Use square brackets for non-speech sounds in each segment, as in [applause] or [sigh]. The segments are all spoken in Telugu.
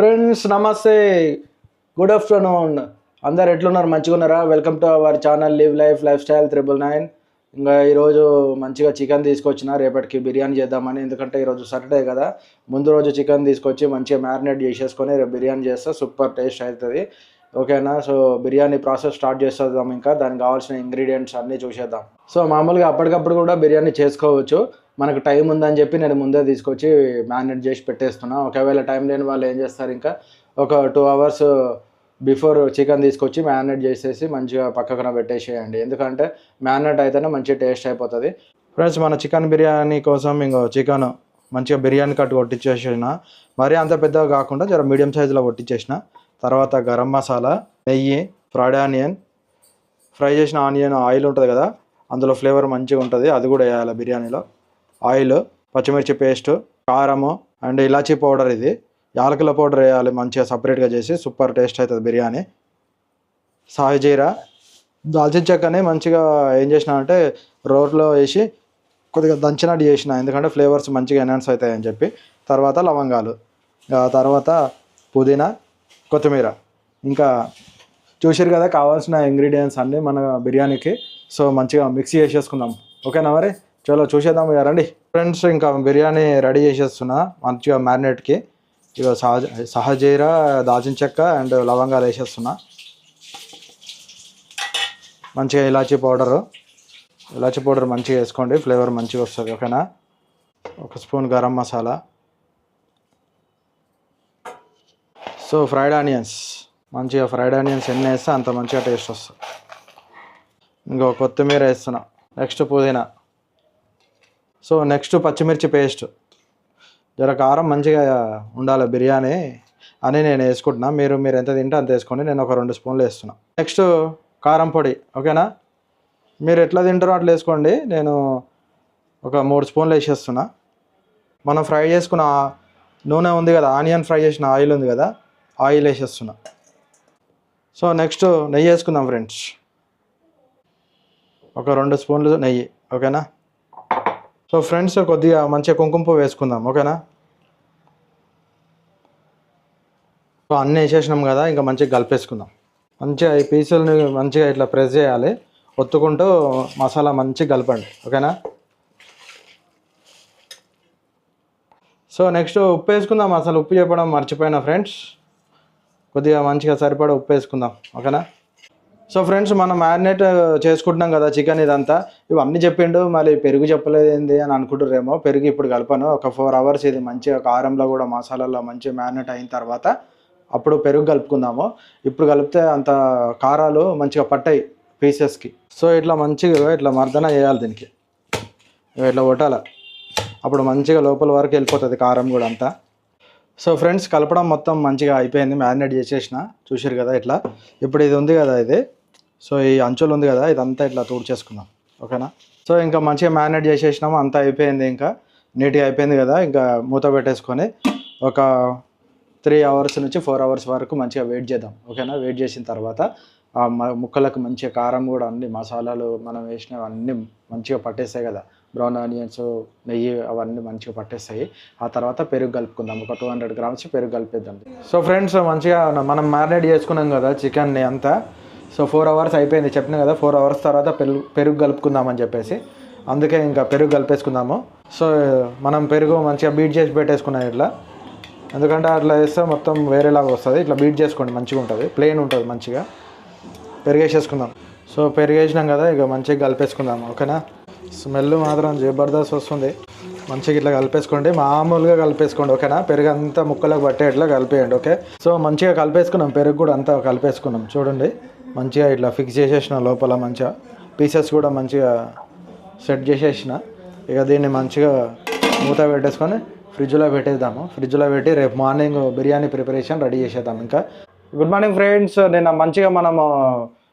ఫ్రెండ్స్ నమస్తే. Good afternoon. అందరు ఎట్లున్నారు? మంచిగా ఉన్నారా welcome to our channel live life lifestyle triple nine. ఇంకా ఈరోజు మంచిగా చికెన్ తీసుకొచ్చిన రేపటికి బిర్యానీ చేద్దామని. ఎందుకంటే ఈరోజు సాటర్డే కదా. ముందు రోజు చికెన్ తీసుకొచ్చి మంచిగా మ్యారినేట్ చేసేసుకొని రేపు బిర్యానీ చేస్తే సూపర్ టేస్ట్ అవుతుంది ఓకేనా? సో బిర్యానీ ప్రాసెస్ స్టార్ట్ చేసేద్దాం ఇంకా. దానికి కావాల్సిన ఇంగ్రీడియంట్స్ అన్నీ చూసేద్దాం. సో మామూలుగా అప్పటికప్పుడు కూడా బిర్యానీ చేసుకోవచ్చు. మనకు టైం ఉందని చెప్పి నేను ముందే తీసుకొచ్చి మ్యారినేట్ చేసి పెట్టేస్తున్నా. ఒకవేళ టైం లేని వాళ్ళు ఏం చేస్తారు ఇంకా? ఒక టూ అవర్స్ బిఫోర్ చికెన్ తీసుకొచ్చి మ్యారినేట్ చేసేసి మంచిగా పక్కన పెట్టేసేయండి. ఎందుకంటే మ్యారినేట్ అయితేనే మంచి టేస్ట్ అయిపోతుంది. ఫ్రెండ్స్ మన చికెన్ బిర్యానీ కోసం ఇంకో చికెన్ మంచిగా బిర్యానీ కట్టు కొట్టించేసిన మరీ అంత పెద్దగా కాకుండా జర మీడియం సైజులో కొట్టించేసిన తర్వాత గరం మసాలా నెయ్యి ఫ్రైడ్ ఆనియన్. ఫ్రై చేసిన ఆనియన్ ఆయిల్ ఉంటుంది కదా అందులో ఫ్లేవర్ మంచిగా ఉంటుంది. అది కూడా వేయాలి బిర్యానీలో. ఆయిల్ పచ్చిమిర్చి పేస్ట్ కారము అండ్ ఇలాచీ పౌడర్ ఇది. యాలకుల పౌడర్ వేయాలి మంచిగా సపరేట్గా చేసి సూపర్ టేస్ట్ అవుతుంది బిర్యానీ. సాయిజీరా దాల్చిన చెక్కని మంచిగా ఏం చేసిన అంటే రోట్లో వేసి కొద్దిగా దంచినట్టు చేసిన ఎందుకంటే ఫ్లేవర్స్ మంచిగా ఎన్హాన్స్ అవుతాయని చెప్పి. తర్వాత లవంగాలు. తర్వాత పుదీనా కొత్తిమీర. ఇంకా చూసారు కదా కావాల్సిన ఇంగ్రీడియంట్స్ అన్నీ మన బిర్యానీకి. సో మంచిగా మిక్స్ చేసేసుకుందాం. ఓకేనా మరి? చలో చూసేద్దాం ఇక రండి. ఫ్రెండ్స్ ఇంకా బిర్యానీ రెడీ చేసేస్తున్నా. మంచిగా మ్యారినేట్కి. ఇక సహజ సహజీరా దాల్చిన చెక్క అండ్ లవంగాలు వేసేస్తున్నా. మంచిగా ఇలాచీ పౌడరు. ఇలాచీ పౌడర్ మంచిగా వేసుకోండి. ఫ్లేవర్ మంచిగా వస్తుంది ఓకేనా? ఒక spoon garam masala. So fried onions. మంచిగా ఫ్రైడ్ ఆనియన్స్ ఎన్ని వేస్తే అంత మంచిగా టేస్ట్ వస్తుంది. ఇంకో కొత్తిమీర వేస్తున్నా. నెక్స్ట్ పుదీనా. సో నెక్స్ట్ పచ్చిమిర్చి పేస్ట్. జర కారం మంచిగా ఉండాలి బిర్యానీ అని నేను వేసుకుంటున్నా. మీరు మీరు ఎంత తింటే అంత వేసుకోండి. నేను ఒక రెండు స్పూన్లు వేస్తున్నా. నెక్స్ట్ కారం పొడి ఓకేనా? మీరు ఎట్లా తింటారో అట్లా వేసుకోండి. నేను ఒక మూడు స్పూన్లు వేసేస్తున్నా. మనం ఫ్రై చేసుకున్న నూనె ఉంది కదా ఆనియన్ ఫ్రై చేసిన ఆయిల్ ఉంది కదా ఆయిల్ వేసేస్తున్నా. సో నెక్స్ట్ నెయ్యి వేసుకుందాం ఫ్రెండ్స్. ఒక రెండు స్పూన్లు నెయ్యి ఓకేనా? సో ఫ్రెండ్స్ కొద్దిగా మంచిగా కుంకుమ పువ్వు వేసుకుందాం ఓకేనా? సో అన్నీ వేసేసినాం కదా ఇంకా మంచిగా కలిపేసుకుందాం. మంచిగా ఈ పీసులని మంచిగా ఇట్లా ప్రెస్ చేయాలి ఒత్తుకుంటూ మసాలా మంచిగా కలపండి ఓకేనా? సో నెక్స్ట్ ఉప్పు వేసుకుందాం అసలు ఉప్పు చెప్పడం మర్చిపోయినా ఫ్రెండ్స్ కొద్దిగా మంచిగా సరిపడా ఉప్పు వేసుకుందాం ఓకేనా? సో ఫ్రెండ్స్ మనం మ్యారినేట్ చేసుకుంటున్నాం కదా చికెన్ ఇదంతా. ఇవన్నీ చెప్పిండు మళ్ళీ పెరుగు చెప్పలేదు ఏంది అని అనుకుంటారేమో పెరుగు ఇప్పుడు కలపను. ఒక ఫోర్ అవర్స్ ఇది మంచిగా కారంలో కూడా మసాలాలో మంచిగా మ్యారినేట్ అయిన తర్వాత అప్పుడు పెరుగు కలుపుకుందాము. ఇప్పుడు కలిపితే అంత కారాలు మంచిగా పట్టాయి పీసెస్కి. సో ఇట్లా మంచిగా ఇట్లా మర్దన చేయాలి దీనికి. ఇట్లా కొట్టాల. అప్పుడు మంచిగా లోపల వరకు వెళ్ళిపోతుంది కారం కూడా అంతా. సో ఫ్రెండ్స్ కలపడం మొత్తం మంచిగా అయిపోయింది. మ్యారినేట్ చేసేసిన. చూసారు కదా ఇట్లా. ఇప్పుడు ఇది ఉంది కదా ఇది. సో ఈ అంచులు ఉంది కదా ఇదంతా ఇట్లా చేసుకుందాం. ఓకేనా? సో ఇంకా మంచిగా మ్యారినేట్ చేసేసినాము అంతా అయిపోయింది ఇంకా. నీట్గా అయిపోయింది కదా ఇంకా మూత పెట్టేసుకొని ఒక త్రీ అవర్స్ నుంచి ఫోర్ అవర్స్ వరకు మంచిగా వెయిట్ చేద్దాం. ఓకేనా? వెయిట్ చేసిన తర్వాత ఆ ముక్కలకు మంచిగా కారం కూడా అన్ని మసాలాలు మనం వేసినవి అన్నీ మంచిగా పట్టేస్తాయి కదా. బ్రౌన్ ఆనియన్స్ నెయ్యి అవన్నీ మంచిగా పట్టేస్తాయి. ఆ తర్వాత పెరుగు కలుపుకుందాం. ఒక టూ హండ్రెడ్ గ్రామ్స్ పెరుగు కలిపేద్దాం. సో ఫ్రెండ్స్ మంచిగా మనం మ్యారినేట్ చేసుకున్నాం కదా చికెన్ని అంతా. సో ఫోర్ అవర్స్ అయిపోయింది. చెప్పిన కదా ఫోర్ అవర్స్ తర్వాత పెరుగు పెరుగు కలుపుకుందామని చెప్పేసి. అందుకే ఇంకా పెరుగు కలిపేసుకుందాము. సో మనం పెరుగు మంచిగా బీట్ చేసి పెట్టేసుకున్నాం ఇట్లా. ఎందుకంటే అట్లా వేస్తే మొత్తం వేరేలాగా వస్తుంది. ఇట్లా బీట్ చేసుకోండి మంచిగా ఉంటుంది. ప్లెయిన్ ఉంటుంది మంచిగా. పెరిగేసేసుకుందాం. సో పెరిగేసినాం కదా ఇక మంచిగా కలిపేసుకుందాం ఓకేనా? స్మెల్ మాత్రం జబర్దస్త్ వస్తుంది. మంచిగా ఇట్లా కలిపేసుకోండి. మామూలుగా కలిపేసుకోండి ఓకేనా? పెరుగు అంతా ముక్కలకు పట్టేట్లా కలిపేయండి ఓకే? సో మంచిగా కలిపేసుకున్నాం. పెరుగు కూడా అంతా కలిపేసుకున్నాం. చూడండి. మంచిగా ఇట్లా ఫిక్స్ చేసేసిన లోపల మంచిగా పీసెస్ కూడా మంచిగా సెట్ చేసేసిన. ఇక దీన్ని మంచిగా మూత పెట్టేసుకొని ఫ్రిడ్జ్లో పెట్టేద్దాము. ఫ్రిడ్జ్లో పెట్టి రేపు మార్నింగ్ బిర్యానీ ప్రిపరేషన్ రెడీ చేసేద్దాం ఇంకా. గుడ్ మార్నింగ్ ఫ్రెండ్స్ నిన్న మంచిగా మనము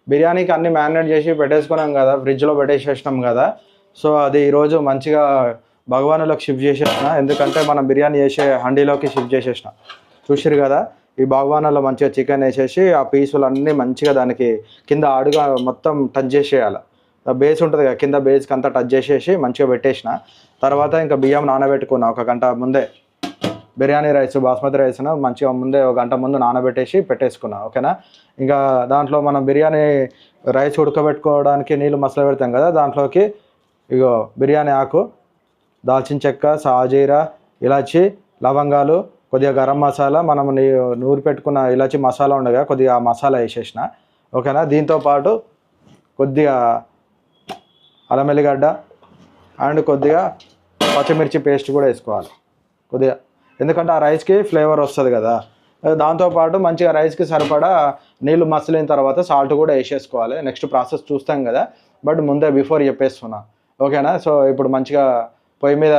బిర్యానీకి అన్ని మ్యారినేట్ చేసి పెట్టేసుకున్నాం కదా ఫ్రిడ్జ్లో పెట్టేసేసినాం కదా. సో అది ఈరోజు మంచిగా భగవానులకు షిఫ్ట్ చేసేసిన. ఎందుకంటే మనం బిర్యానీ చేసే హండీలోకి షిఫ్ట్ చేసేసిన. చూసిరు కదా? ఈ భగవానాలో మంచిగా చికెన్ వేసేసి ఆ పీసులన్నీ మంచిగా దానికి కింద అడుగా మొత్తం టచ్ చేసేయాలి. బేస్ ఉంటుంది కదా కింద బేస్కి అంతా టచ్ చేసేసి మంచిగా పెట్టేసిన. తర్వాత ఇంకా బియ్యం నానబెట్టుకున్నా ఒక గంట ముందే. బిర్యానీ రైస్ బాస్మతి రైస్ మంచిగా ముందే ఒక గంట ముందు నానబెట్టేసి పెట్టేసుకున్నా ఓకేనా? ఇంకా దాంట్లో మనం బిర్యానీ రైస్ ఉడకబెట్టుకోవడానికి నీళ్ళు మసలు పెడతాం కదా దాంట్లోకి ఇగో బిర్యానీ ఆకు దాల్చిన చెక్క సాజీరా ఇలాచి లవంగాలు కొద్దిగా గరం మసాలా మనం నీ నూరి పెట్టుకున్న ఇలాచి మసాలా ఉండగా కొద్దిగా ఆ మసాలా వేసేసిన. ఓకేనా? దీంతో పాటు కొద్దిగా అల్లం ఎల్లిగడ్డ అండ్ కొద్దిగా పచ్చిమిర్చి పేస్ట్ కూడా వేసుకోవాలి. కొద్దిగా ఎందుకంటే ఆ రైస్కి ఫ్లేవర్ వస్తుంది కదా. దాంతోపాటు మంచిగా రైస్కి సరిపడా నీళ్ళు మసలిన తర్వాత సాల్ట్ కూడా వేసేసుకోవాలి. నెక్స్ట్ ప్రాసెస్ చూస్తాం కదా. బట్ ముందే బిఫోర్ చెప్పేస్తున్నా. ఓకేనా? సో ఇప్పుడు మంచిగా పొయ్యి మీద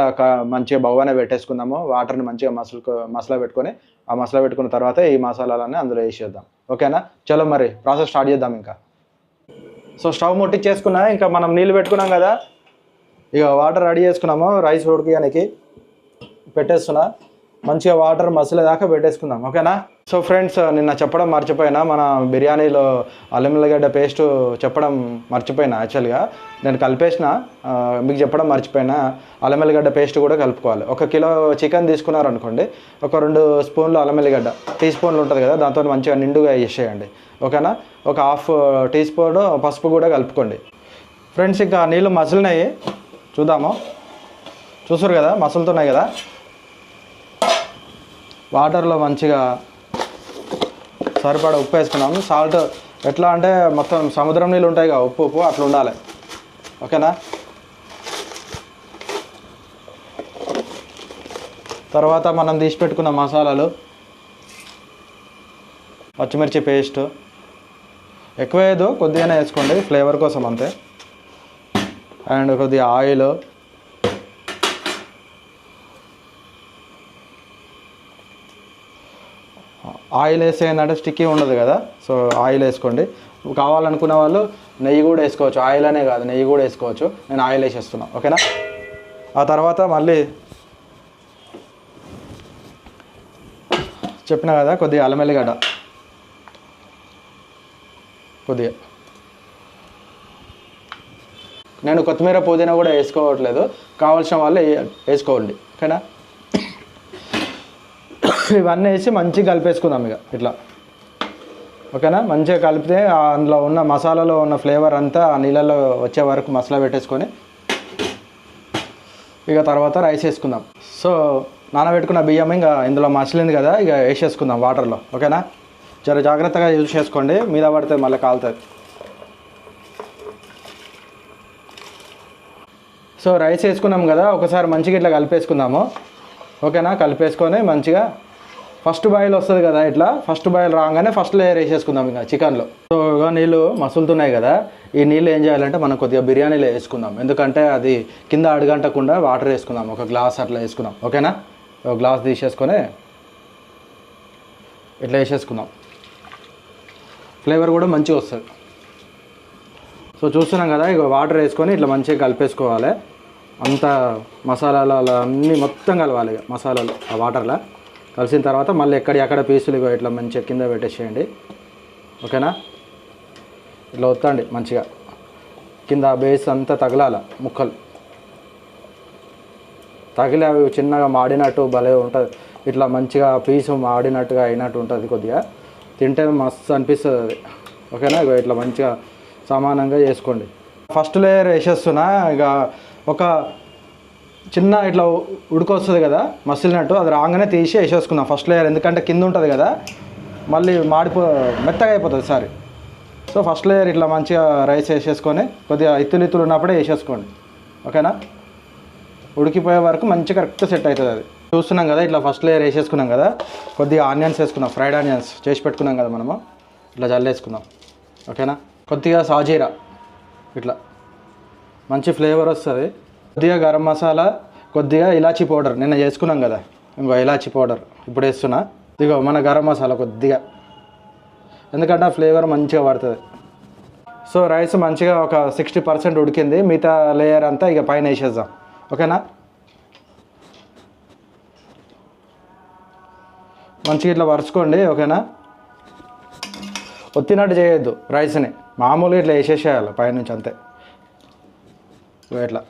మంచిగా బవ్వనే పెట్టేసుకుందాము వాటర్ని మంచిగా మసలు మసలా పెట్టుకొని ఆ మసాలా పెట్టుకున్న తర్వాత ఈ మసాలాలన్నీ అందులో వేసేద్దాం. ఓకేనా? చలో మరి ప్రాసెస్ స్టార్ట్ చేద్దాం ఇంకా. సో స్టవ్ ముట్టించేసుకున్నా ఇంకా మనం నీళ్ళు పెట్టుకున్నాం కదా? ఇక వాటర్ రెడీ చేసుకున్నాము రైస్ ఉడికియడానికి పెట్టేస్తున్నా. మంచిగా వాటర్ మసలే దాకా పెట్టేసుకుందాం ఓకేనా? సో ఫ్రెండ్స్ నిన్న చెప్పడం మర్చిపోయినా మన బిర్యానీలో అల్లం ఎల్లిగడ్డ పేస్ట్ చెప్పడం మర్చిపోయినా యాక్చువల్గా నేను కలిపేసిన మీకు చెప్పడం మర్చిపోయినా అల్లం ఎల్లిగడ్డ పేస్ట్ కూడా కలుపుకోవాలి. ఒక కిలో చికెన్ తీసుకున్నారనుకోండి ఒక రెండు స్పూన్లు అల్లం ఎల్లిగడ్డ టీ స్పూన్లు ఉంటుంది కదా దాంతో మంచిగా నిండుగా వేసేయండి. ఓకేనా? ఒక హాఫ్ టీ స్పూన్ పసుపు కూడా కలుపుకోండి. ఫ్రెండ్స్ ఇంకా నీళ్ళు మసిలినాయి. చూద్దాము. చూసారు కదా మసులుతున్నాయి కదా. వాటర్లో మంచిగా సరిపడా ఉప్పు వేసుకున్నాము. సాల్ట్ ఎట్లా అంటే మొత్తం సముద్రం నీళ్ళు ఉంటాయి కదా ఉప్పు ఉప్పు అట్లా ఉండాలి. ఓకేనా? తర్వాత మనం తీసి పెట్టుకున్న మసాలాలు పచ్చిమిర్చి పేస్ట్ ఎక్కువ వేయదు కొద్దిగానే వేసుకోండి ఫ్లేవర్ కోసం అంతే. అండ్ కొద్దిగా ఆయిల్ ఆయిల్ వేస్తే ఏంటంటే స్టిక్కీ ఉండదు కదా సో ఆయిల్ వేసుకోండి. కావాలనుకున్న వాళ్ళు నెయ్యి కూడా వేసుకోవచ్చు. ఆయిల్ అనే కాదు నెయ్యి కూడా వేసుకోవచ్చు. నేను ఆయిల్ వేసేస్తున్నాను ఓకేనా? ఆ తర్వాత మళ్ళీ చెప్పిన కదా కొద్దిగా అల్లం ఎల్లిగడ్డ కొద్దిగా. నేను కొత్తిమీర పుదీనా కూడా వేసుకోవట్లేదు. కావాల్సిన వాళ్ళు వేసుకోవాలి వేసుకోండి ఓకేనా? [laughs] ఇవన్నీ వేసి మంచిగా కలిపేసుకుందాం ఇక ఇట్లా. ఓకేనా? మంచిగా కలిపితే అందులో ఉన్న మసాలాలో ఉన్న ఫ్లేవర్ అంతా ఆ నీళ్ళలో వచ్చే వరకు మసాలా పెట్టేసుకొని ఇక తర్వాత రైస్ వేసుకుందాం. సో నానబెట్టుకున్న బియ్యం ఇంకా ఇందులో మసిలింది కదా ఇక వేసేసుకుందాం వాటర్లో. ఓకేనా? జర జాగ్రత్తగా యూజ్ చేసుకోండి మీద పడితే మళ్ళీ కాలుతుంది. సో రైస్ వేసుకున్నాం కదా ఒకసారి మంచిగా ఇట్లా కలిపేసుకుందాము. ఓకేనా? కలిపేసుకొని మంచిగా ఫస్ట్ బాయిల్ వస్తుంది కదా ఇట్లా ఫస్ట్ బాయిల్ రాగానే ఫస్ట్ లేయర్ వేసేసుకుందాం ఇంకా చికెన్లో. సో నీళ్ళు మసులుతున్నాయి కదా ఈ నీళ్ళు ఏం చేయాలంటే మనం కొద్దిగా బిర్యానీలో వేసుకుందాం. ఎందుకంటే అది కింద అడుగంటకుండా వాటర్ వేసుకుందాం ఒక గ్లాస్ అట్లా వేసుకుందాం. ఓకేనా? ఒక గ్లాస్ తీసేసుకొని ఇట్లా వేసేసుకుందాం. ఫ్లేవర్ కూడా మంచిగా వస్తుంది. సో చూస్తున్నాం కదా ఇక వాటర్ వేసుకొని ఇట్లా మంచిగా కలిపేసుకోవాలి. అంత మసాలాలు అలా అన్నీ మొత్తం కలవాలి మసాలాలు ఆ వాటర్లో కలిసిన తర్వాత మళ్ళీ ఎక్కడి ఎక్కడ పీసులు ఇగో ఇట్లా మంచిగా కింద పెట్టేసేయండి. ఓకేనా? ఇట్లా వత్తండి మంచిగా. కింద బేస్ అంతా తగలాల ముక్కలు. తగిలి అవి చిన్నగా మాడినట్టు భలే ఉంటుంది. ఇట్లా మంచిగా పీసు మాడినట్టుగా అయినట్టు ఉంటుంది కొద్దిగా. తింటే మస్తు అనిపిస్తుంది అది. ఓకేనా? ఇక ఇట్లా మంచిగా సమానంగా చేసుకోండి. ఫస్ట్ లేయర్ వేసేస్తున్నా. ఇక ఒక చిన్న ఇట్లా ఉడికొస్తుంది కదా మసిలినట్టు అది రాగానే తీసి వేసేసుకుందాం ఫస్ట్ లేయర్ ఎందుకంటే కింద ఉంటుంది కదా మళ్ళీ మాడిపో మెత్తగా అయిపోతుంది సారీ. సో ఫస్ట్ లేయర్ ఇట్లా మంచిగా రైస్ వేసేసుకొని కొద్దిగా ఇత్తులు ఇత్తులు ఉన్నప్పుడే వేసేసుకోండి. ఓకేనా? ఉడికిపోయే వరకు మంచి కరెక్ట్ సెట్ అవుతుంది అది. చూస్తున్నాం కదా ఇట్లా ఫస్ట్ లేయర్ వేసేసుకున్నాం కదా కొద్దిగా ఆనియన్స్ వేసుకున్నాం ఫ్రైడ్ ఆనియన్స్ చేసి పెట్టుకున్నాం కదా మనము. ఇట్లా జల్లేసుకుందాం. ఓకేనా? కొద్దిగా సాజీరా ఇట్లా. మంచి ఫ్లేవర్ వస్తుంది. కొద్దిగా గరం మసాలా కొద్దిగా ఇలాచీ పౌడర్. నిన్న చేసుకున్నాం కదా. ఇంకో ఇలాచీ పౌడర్. ఇప్పుడు వేస్తున్నా. ఇదిగో మన గరం మసాలా కొద్దిగా. ఎందుకంటే ఆ ఫ్లేవర్ మంచిగా పడుతుంది. సో రైస్ మంచిగా ఒక సిక్స్టీ పర్సెంట్ ఉడికింది. మిగతా లేయర్ అంతా ఇక పైన వేసేద్దాం. ఓకేనా? మంచిగా ఇట్లా వరుచుకోండి. ఓకేనా? ఒత్తినట్టు చేయొద్దు రైస్ని. మామూలుగా ఇట్లా వేసేసేయాలి పైనుంచి అంతే. ఇట్లా.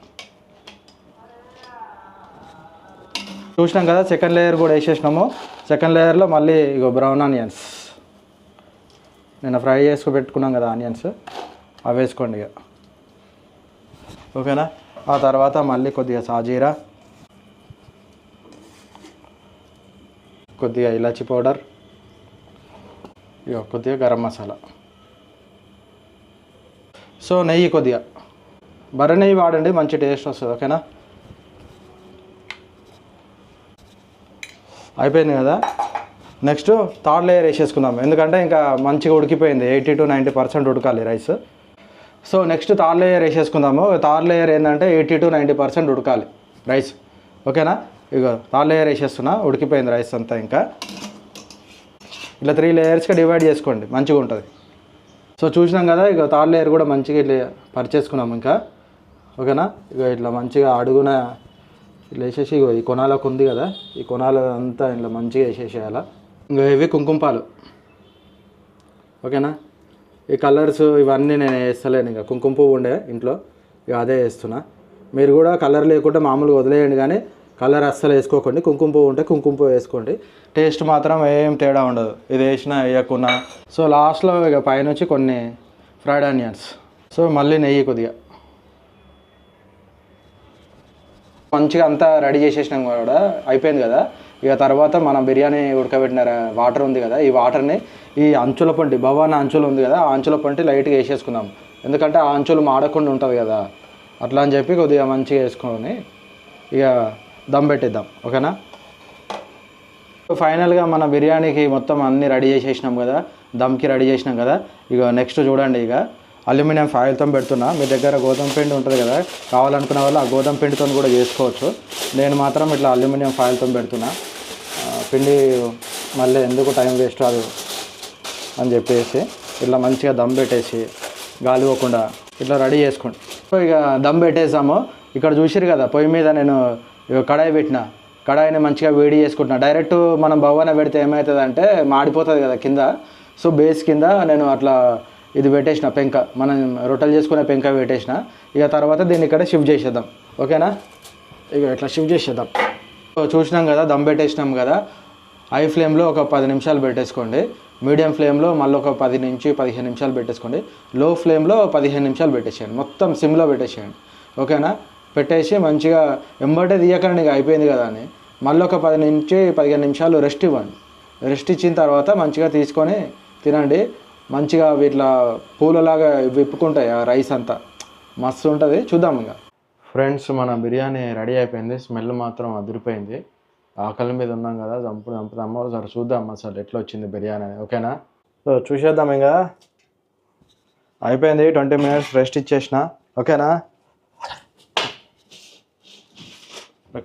చూసినాం కదా సెకండ్ లేయర్ కూడా వేసేసినాము. సెకండ్ లేయర్లో మళ్ళీ ఇగో బ్రౌన్ ఆనియన్స్ నేను ఫ్రై చేసుకు పెట్టుకున్నాం కదా ఆనియన్స్ అవి వేసుకోండి ఇక ఓకేనా? ఆ తర్వాత మళ్ళీ కొద్దిగా సాజీరా. కొద్దిగా ఇలాచి పౌడర్. ఇక కొద్దిగా గరం మసాలా. సో నెయ్యి కొద్దిగా. బర్రె నెయ్యి వాడండి మంచి టేస్ట్ వస్తుంది ఓకేనా? అయిపోయింది కదా. నెక్స్ట్ థర్డ్ లేయర్ వేసేసుకుందాం. ఎందుకంటే ఇంకా మంచిగా ఉడికిపోయింది. ఎయిటీ టు నైంటీ పర్సెంట్ ఉడకాలి rice. So next third layer వేసేసుకుందాము. థర్డ్ లేయర్ ఏంటంటే ఎయిటీ టు నైంటీ పర్సెంట్ ఉడకాలి రైస్. ఓకేనా? ఇక థర్డ్ లేయర్ వేసేస్తున్నా. ఉడికిపోయింది రైస్ అంతా ఇంకా. ఇట్లా త్రీ లేయర్స్గా డివైడ్ చేసుకోండి. మంచిగా ఉంటుంది. సో చూసినాం కదా ఇక థర్డ్ లేయర్ కూడా మంచిగా ఇట్లా పరిచేసుకున్నాం ఇంకా. ఓకేనా? ఇక ఇట్లా మంచిగా అడుగున ఇట్లా వేసేసి ఇగో ఈ కొనాలకు ఉంది కదా ఈ కొనాల అంతా ఇట్లా మంచిగా వేసేసేయాల? ఇంకా ఇవి కుంకుమ పాలు. ఓకేనా? ఈ కలర్స్ ఇవన్నీ నేను వేస్తలేను ఇంకా. కుంకుమ పువ్వు ఉండే ఇంట్లో ఇక అదే వేస్తున్నా. మీరు కూడా కలర్ లేకుండా మామూలుగా వదిలేయండి కానీ కలర్ అస్సలు వేసుకోకండి. కుంకుమ పువ్వు ఉంటే కుంకుమ పువ్వు వేసుకోండి. టేస్ట్ మాత్రం ఏం తేడా ఉండదు. ఇది వేసినా వేయకున్నా. సో లాస్ట్లో ఇక పైన వచ్చి కొన్ని ఫ్రైడ్ ఆనియన్స్. సో మళ్ళీ నెయ్యి కొద్దిగా. మంచిగా అంతా రెడీ చేసేసినాం కూడా. అయిపోయింది కదా. ఇక తర్వాత మనం బిర్యానీ ఉడకబెట్టిన వాటర్ ఉంది కదా. ఈ వాటర్ని ఈ అంచుల పంటి భవాన్ అంచులు ఉంది కదా. ఆ అంచుల పంటి లైట్గా వేసేసుకుందాం. ఎందుకంటే ఆ అంచులు మాడకుండా ఉంటుంది కదా. అట్లా అని చెప్పి కొద్దిగా మంచిగా వేసుకొని ఇక దమ్ పెట్టిద్దాం. ఓకేనా? ఫైనల్గా మన బిర్యానీకి మొత్తం అన్నీ రెడీ చేసేసినాం కదా. దమ్కి రెడీ చేసినాం కదా. ఇక నెక్స్ట్ చూడండి ఇక. అల్యూమినియం ఫాయిల్తో పెడుతున్నా. మీ దగ్గర గోధుమ పిండి ఉంటుంది కదా కావాలనుకునే వాళ్ళు ఆ గోధుమ పిండితో కూడా చేసుకోవచ్చు. నేను మాత్రం ఇట్లా అల్యూమినియం ఫాయిల్తో పెడుతున్నా. పిండి మళ్ళీ ఎందుకు టైం వేస్ట్ రాదు అని చెప్పేసి ఇట్లా మంచిగా దమ్ పెట్టేసి గాలి పోకుండా ఇట్లా రెడీ చేసుకోండి సో ఇక దమ్ పెట్టేసాము. ఇక్కడ చూసిరు కదా పొయ్యి మీద నేను ఇక కడాయి పెట్టిన. కడాయిని మంచిగా వేడి చేసుకుంటున్నా. డైరెక్ట్ మనం బవ్వన పెడితే ఏమవుతుంది అంటే మాడిపోతుంది కదా కింద. సో బేస్ కింద నేను అట్లా ఇది పెట్టేసిన పెంక. మనం రొట్టెలు చేసుకునే పెంక పెట్టేసిన ఇక తర్వాత దీన్ని ఇక్కడ షిఫ్ట్ చేసేద్దాం. ఓకేనా? ఇక ఇట్లా షిఫ్ట్ చేసేద్దాం. చూసినాం కదా దమ్ పెట్టేసినాం కదా. హై ఫ్లేమ్లో ఒక పది నిమిషాలు పెట్టేసుకోండి. మీడియం ఫ్లేమ్లో మళ్ళీ ఒక పది నుంచి పదిహేను నిమిషాలు పెట్టేసుకోండి. లో ఫ్లేమ్లో పదిహేను నిమిషాలు పెట్టేసేయండి. మొత్తం సిమ్లో పెట్టేసేయండి. ఓకేనా? పెట్టేసి మంచిగా ఎంబటే తీయకండి ఇక అయిపోయింది కదా అని. మళ్ళీ ఒక పది నుంచి పదిహేను నిమిషాలు రెస్ట్ ఇవ్వండి. రెస్ట్ ఇచ్చిన తర్వాత మంచిగా తీసుకొని తినండి. మంచిగా వీటిలా పూలలాగా విప్పుకుంటాయి ఆ రైస్ అంతా. మస్తు ఉంటుంది. చూద్దాం ఇంకా ఫ్రెండ్స్ మన బిర్యానీ రెడీ అయిపోయింది. స్మెల్ మాత్రం అదిరిపోయింది. ఆకలి మీద ఉన్నాం కదా చంపు చంపుదాము ఒకసారి చూద్దాం అసలు ఎట్లా వచ్చింది బిర్యానీ అని ఓకేనా సో చూసేద్దాం ఇంకా అయిపోయింది. ట్వంటీ మినిట్స్ రెస్ట్ ఇచ్చేసిన. ఓకేనా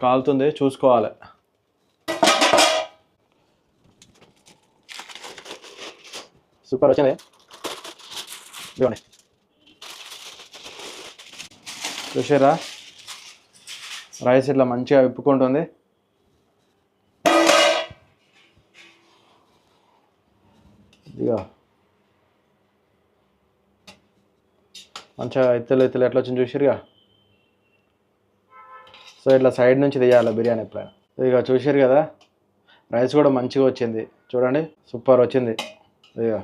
కాలుతుంది. చూసుకోవాలి. సూపర్ వచ్చింది ఇదిగోండి చూసారా రైస్ ఇట్లా మంచిగా విప్పుకుంటుంది ఇదిగో మంచిగా ఎత్తులు ఎత్తులు ఎట్లా వచ్చింది చూసిరుగా సో ఇట్లా సైడ్ నుంచి తీయాలి బిర్యానీ ఎప్పుడైనా ఇక చూసారు కదా రైస్ కూడా మంచిగా వచ్చింది. చూడండి. సూపర్ వచ్చింది. ఇదిగో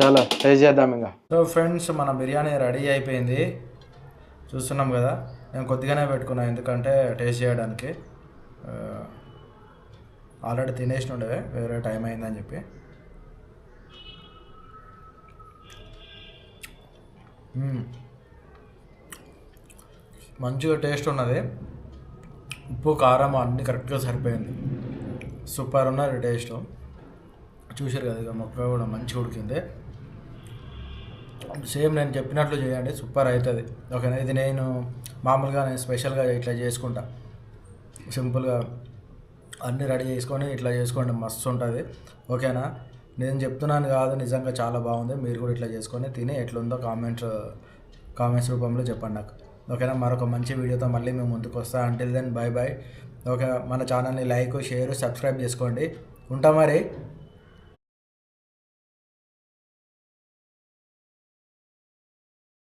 చాలా టేస్ట్ చేద్దాం ఇంకా. సో ఫ్రెండ్స్ మన బిర్యానీ రెడీ అయిపోయింది. చూస్తున్నాం కదా నేను కొద్దిగానే పెట్టుకున్నాను ఎందుకంటే టేస్ట్ చేయడానికి. ఆల్రెడీ తినేసి ఉండేవి వేరే టైం అయిందని చెప్పి. మంచిగా టేస్ట్ ఉన్నది. ఉప్పు కారం అన్నీ కరెక్ట్గా సరిపోయింది. సూపర్ ఉన్నది టేస్ట్. చూసారు కదా ఇక మొక్క కూడా మంచిగా ఉడికింది. సేమ్ నేను చెప్పినట్లు చేయండి సూపర్ అవుతుంది. ఓకేనా? ఇది నేను మామూలుగా నేను స్పెషల్గా ఇట్లా చేసుకుంటా. సింపుల్గా అన్నీ రెడీ చేసుకొని ఇట్లా చేసుకోండి మస్తు ఉంటుంది. ఓకేనా? నేను చెప్తున్నాను కాదు నిజంగా చాలా బాగుంది. మీరు కూడా ఇట్లా చేసుకొని తిని ఎట్లుందో కామెంట్స్ కామెంట్స్ రూపంలో చెప్పండి నాకు. ఓకేనా? మరొక మంచి వీడియోతో మళ్ళీ మేము ముందుకు వస్తా. Until then bye bye okay మన ఛానల్ని లైక్ షేర్ సబ్స్క్రైబ్ చేసుకోండి. ఉంటా మరి.